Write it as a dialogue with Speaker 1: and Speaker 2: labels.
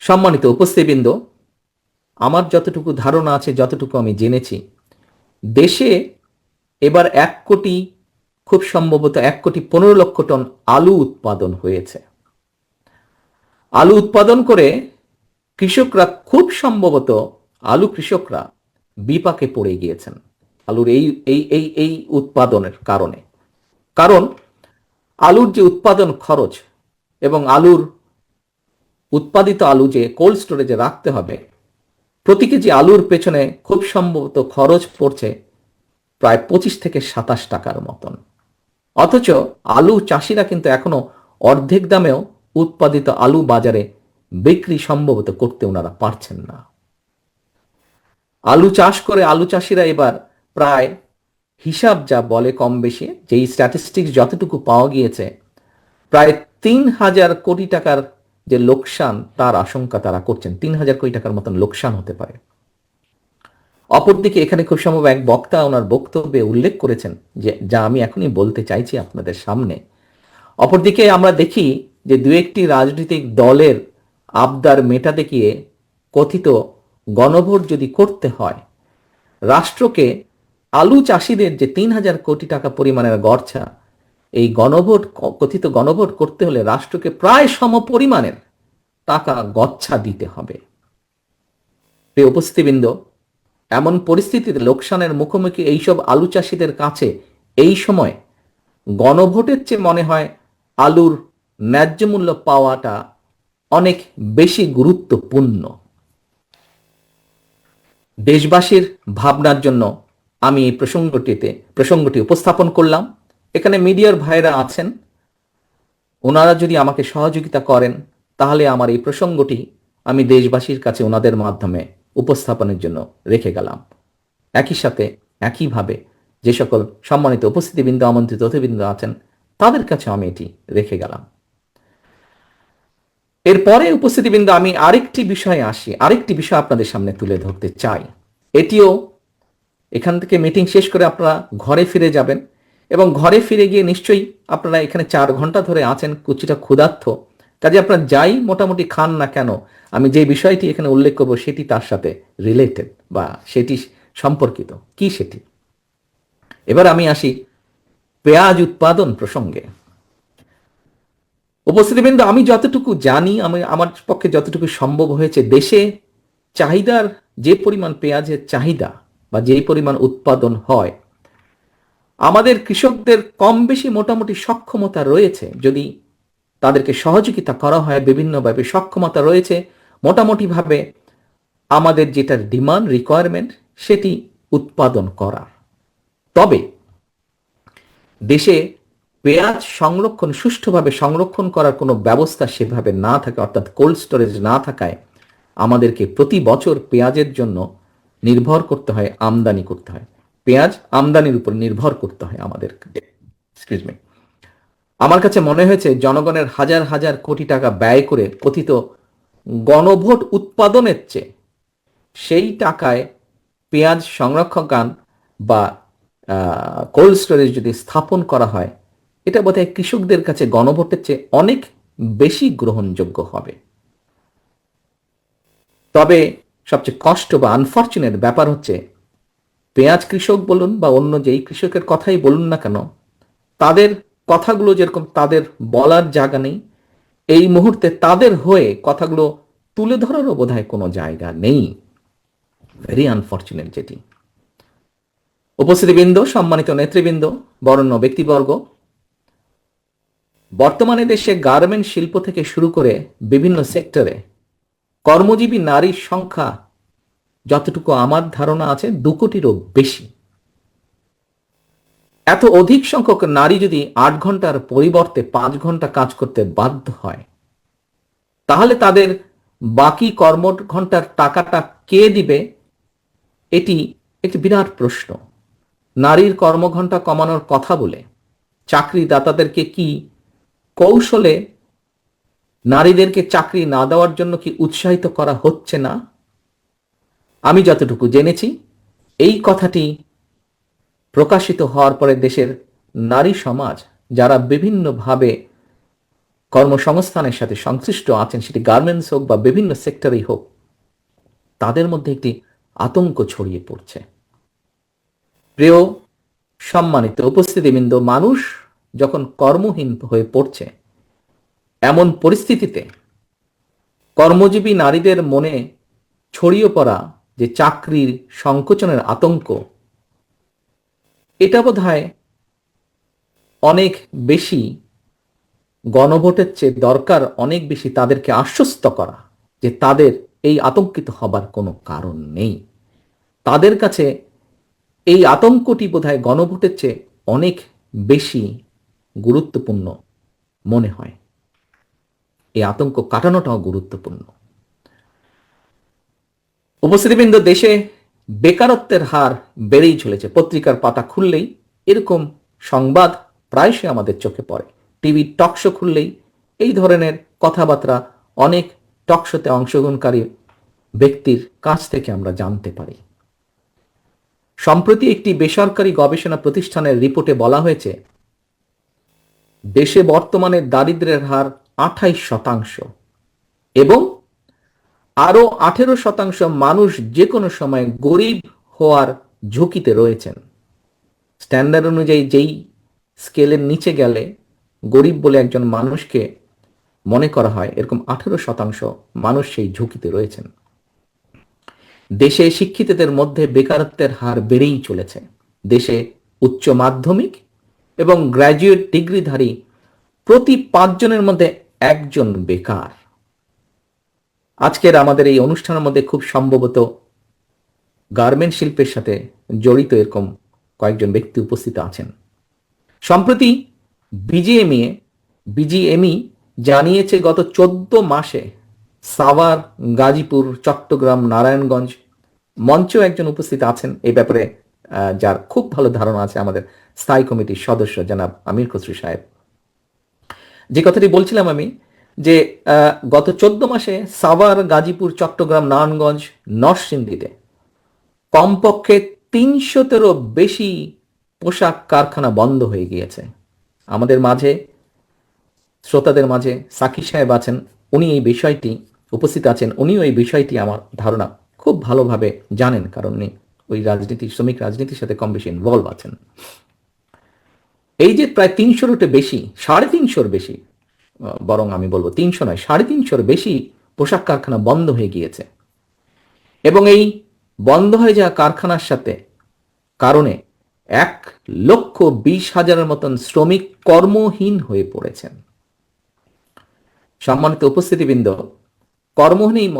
Speaker 1: সম্মানিত উপস্থিতবৃন্দ, আমার যতটুকু ধারণা আছে, যতটুকু আমি জেনেছি, দেশে এবার এক কোটি, খুব সম্ভবত এক কোটি পনেরো লক্ষ টন আলু উৎপাদন হয়েছে। আলু উৎপাদন করে কৃষকরা, খুব সম্ভবত আলু কৃষকরা বিপাকে পড়ে গিয়েছেন আলুর এই এই এই এই উৎপাদনের কারণে। কারণ আলুর যে উৎপাদন খরচ এবং আলুর উৎপাদিত আলু যে কোল্ড স্টোরেজে রাখতে হবে, প্রতি কেজি আলুর পেছনে খুব সম্ভবত খরচ পড়ছে প্রায় পঁচিশ থেকে সাতাশ টাকার মতন। অথচ আলু চাষিরা কিন্তু এখনও অর্ধেক দামেও উৎপাদিত আলু বাজারে বিক্রি সম্ভবত করতে ওনারা পারছেন না। আলু চাষ করে আলু চাষিরা এবার প্রায় হিসাব যা বলে কম বেশি যেই স্ট্যাটিস্টিক্স যতটুকু পাওয়া গিয়েছে, প্রায় তিন হাজার কোটি টাকার যে লোকসান, তার আশঙ্কা তারা করছেন। তিন হাজার কোটি টাকার মতন লোকসান হতে পারে। অপরদিকে এখানে খুব সম্ভব এক বক্তা ওনার বক্তব্যে উল্লেখ করেছেন যে, যা আমি এখনই বলতে চাইছি আপনাদের সামনে। অপরদিকে আমরা দেখি যে দু একটি রাজনৈতিক দলের আবদার মেটাতে গিয়ে কথিত গণভোট যদি করতে হয়, রাষ্ট্রকে আলু চাষিদের যে তিন হাজার কোটি টাকা পরিমাণের গড়ছা, এই গণভোট, কথিত গণভোট করতে হলে রাষ্ট্রকে প্রায় সম পরিমাণের টাকা গচ্ছা দিতে হবে। উপস্থিতিবৃন্দ, এমন পরিস্থিতিতে লোকসানের মুখোমুখি এইসব আলু চাষিদের কাছে এই সময় গণভোটের চেয়ে মনে হয় আলুর ন্যায্য মূল্য পাওয়াটা অনেক বেশি গুরুত্বপূর্ণ। দেশবাসীর ভাবনার জন্য আমি এই প্রসঙ্গটিতে, প্রসঙ্গটি উপস্থাপন করলাম। এখানে মিডিয়ার ভাইরা আছেন। ওনারা যদি আমাকে সহযোগিতা করেন, তাহলে আমার এই প্রসঙ্গটি আমি দেশবাসীর কাছে ওনাদের মাধ্যমে উপস্থাপনের জন্য রেখে গেলাম। একই সাথে, একইভাবে যে সকল সম্মানিত উপস্থিতিবৃন্দ, আমন্ত্রিত অতিবৃন্দ আছেন, তাদের কাছে আমি এটি রেখে গেলাম। এরপরে উপস্থিতিবৃন্দ, আমি আরেকটি বিষয়ে আসি, আরেকটি বিষয় আপনাদের সামনে তুলে ধরতে চাই। এটিও এখান থেকে মিটিং শেষ করে আপনারা ঘরে ফিরে যাবেন এবং ঘরে ফিরে গিয়ে নিশ্চয়ই আপনারা এখানে চার ঘণ্টা ধরে আছেন, কুচিটা ক্ষুধার্থ কাজে আপনারা যাই মোটামুটি খান না কেন, আমি যে বিষয়টি এখানে উল্লেখ করব সেটি তার সাথে রিলেটেড বা সেটি সম্পর্কিত। কি সেটি? এবার আমি আসি পেঁয়াজ উৎপাদন প্রসঙ্গে। উপস্থিতিবৃন্দ, আমি যতটুকু জানি, আমি আমার পক্ষে যতটুকু সম্ভব হয়েছে, দেশে চাহিদার যে পরিমাণ পেঁয়াজের চাহিদা বা যেই পরিমাণ উৎপাদন হয়, আমাদের কৃষকদের কম বেশি মোটামুটি সক্ষমতা রয়েছে। যদি তাদেরকে সহযোগিতা করা হয়, বিভিন্নভাবে সক্ষমতা রয়েছে, মোটামুটিভাবে আমাদের যেটার ডিমান্ড রিকোয়ারমেন্ট সেটি উৎপাদন করার তবে দেশে পেঁয়াজ সংরক্ষণ, সুষ্ঠুভাবে সংরক্ষণ করার কোনো ব্যবস্থা সেভাবে না থাকে, অর্থাৎ কোল্ড স্টোরেজ না থাকায় আমাদেরকে প্রতি বছর পেঁয়াজের জন্য নির্ভর করতে হয়, আমদানি করতে হয়। পেঁয়াজ আমদানির উপর নির্ভর করতে হয় আমাদের আমার কাছে মনে হয়েছে জনগণের হাজার হাজার কোটি টাকা ব্যয় করে কথিত গণভোট উৎপাদনের চেয়ে সেই টাকায় পেঁয়াজ সংরক্ষকান বা কোল্ড স্টোরেজ যদি স্থাপন করা হয়, এটা বোধহয় কৃষকদের কাছে গণভোটের চেয়ে অনেক বেশি গ্রহণযোগ্য হবে। তবে সবচেয়ে কষ্ট বা আনফর্চুনেট ব্যাপার হচ্ছে, পেঁয়াজ কৃষক বলুন বা অন্য যেই কৃষকের কথাই বলুন না কেন, তাদের কথাগুলো যেরকম তাদের বলার জায়গা নেই, এই মুহূর্তে তাদের হয়ে কথাগুলো তুলে ধরারও বোধহয় কোনো জায়গা নেই। ভেরি আনফর্চুনেট যেটি। উপস্থিতিবৃন্দ, সম্মানিত নেতৃবৃন্দ, বরণ্য ব্যক্তিবর্গ, বর্তমানে দেশে গার্মেন্ট শিল্প থেকে শুরু করে বিভিন্ন সেক্টরে কর্মজীবী নারীর সংখ্যা যতটুকু আমার ধারণা আছে, দু কোটিরও বেশি। এত অধিক সংখ্যক নারী যদি আট ঘণ্টার পরিবর্তে পাঁচ ঘণ্টা কাজ করতে বাধ্য হয়, তাহলে তাদের বাকি কর্ম ঘণ্টার টাকাটা কে দিবে? এটি একটি বিরাট প্রশ্ন। নারীর কর্মঘণ্টা কমানোর কথা বলে চাকরিদাতাদেরকে কি কৌশলে নারীদেরকে চাকরি না দেওয়ার জন্য কি উৎসাহিত করা হচ্ছে না? আমি যতটুকু জেনেছি, এই কথাটি প্রকাশিত হওয়ার পরে দেশের নারী সমাজ, যারা বিভিন্নভাবে কর্মসংস্থানের সাথে সংশ্লিষ্ট আছেন, সেটি গার্মেন্টস হোক বা বিভিন্ন সেক্টরেই হোক, তাদের মধ্যে একটি আতঙ্ক ছড়িয়ে পড়ছে। প্রিয় সম্মানিত উপস্থিতিবৃন্দ, মানুষ যখন কর্মহীন হয়ে পড়ছে এমন পরিস্থিতিতে কর্মজীবী নারীদের মনে ছড়িয়ে পড়া যে চাকরির সংকোচনের আতঙ্ক, এটা বোধ অনেক বেশি গণভোটের চেয়ে দরকার, অনেক বেশি তাদেরকে আশ্বস্ত করা যে তাদের এই আতঙ্কিত হবার কোনো কারণ নেই। তাদের কাছে এই আতঙ্কটি বোধহয় গণভোটের চেয়ে অনেক বেশি গুরুত্বপূর্ণ মনে হয়। এই আতঙ্ক কাটানোটাও গুরুত্বপূর্ণ। উপস্থিতিবৃন্দ, দেশে বেকারত্বের হার বেড়েই চলেছে। পত্রিকার পাতা খুললেই এরকম সংবাদ প্রায়শই আমাদের চোখে পড়ে। টিভি টকশো খুললেই এই ধরনের কথাবার্তা অনেক টকশোতে অংশগ্রহণকারী ব্যক্তির কাছ থেকে আমরা জানতে পারি। সম্প্রতি একটি বেসরকারি গবেষণা প্রতিষ্ঠানের রিপোর্টে বলা হয়েছে, দেশে বর্তমানে দারিদ্র্যের হার আঠাইশ শতাংশ। এবং আরও আঠেরো শতাংশ মানুষ যে কোনো সময় গরিব হওয়ার ঝুঁকিতে রয়েছেন। স্ট্যান্ডার্ড অনুযায়ী যেই স্কেলের নিচে গেলে গরিব বলে একজন মানুষকে মনে করা হয় এরকম আঠেরো শতাংশ মানুষ সেই ঝুঁকিতে রয়েছেন। দেশে শিক্ষিতদের মধ্যে বেকারত্বের হার বেড়েই চলেছে। দেশে উচ্চ মাধ্যমিক এবং গ্র্যাজুয়েট ডিগ্রিধারী প্রতি পাঁচজনের মধ্যে একজন বেকার। আজকের আমাদের এই অনুষ্ঠানের মধ্যে খুব সম্ভবত গার্মেন্ট শিল্পের সাথে জড়িত এরকম কয়েকজন ব্যক্তি উপস্থিত আছেন। সম্প্রতি বিজিএমইএ বিজিএমই জানিয়েছে গত চোদ্দ মাসে সাভার, গাজীপুর, চট্টগ্রাম, নারায়ণগঞ্জ মঞ্চেও একজন উপস্থিত আছেন। এই ব্যাপারে যার খুব ভালো ধারণা আছে আমাদের স্থায়ী কমিটির সদস্য জনাব আমির খসরু সাহেব। যে কথাটি বলছিলাম আমি, যে গত চোদ্দ মাসে সাভার, গাজীপুর, চট্টগ্রাম, নারায়ণগঞ্জ, নরসিংদীতে কমপক্ষে তিনশোতেরও বেশি পোশাক কারখানা বন্ধ হয়ে গিয়েছে। আমাদের মাঝে, শ্রোতাদের মাঝে সাকি সাহেব আছেন, উনি এই বিষয়টি উপস্থিত আছেন, উনিও এই বিষয়টি আমার ধারণা খুব ভালোভাবে জানেন, কারণ উনি ওই রাজনীতি শ্রমিক রাজনীতির সাথে কম বেশি ইনভলভ আছেন। এই যে প্রায় তিনশোর বেশি, সাড়ে তিনশোর বেশি বরং আমি বলব তিনশো নয়, সাড়ে তিনশোর বেশি পোশাক কারখানা বন্ধ হয়ে গিয়েছে। এবং এই বন্ধ হয়ে যাওয়া কারখানার সাথে কারণে এক লক্ষ বিশ হাজারের মতন শ্রমিক কর্মহীন হয়ে পড়েছেন। সম্মানিত উপস্থিতিবৃন্দ, কর্মহীন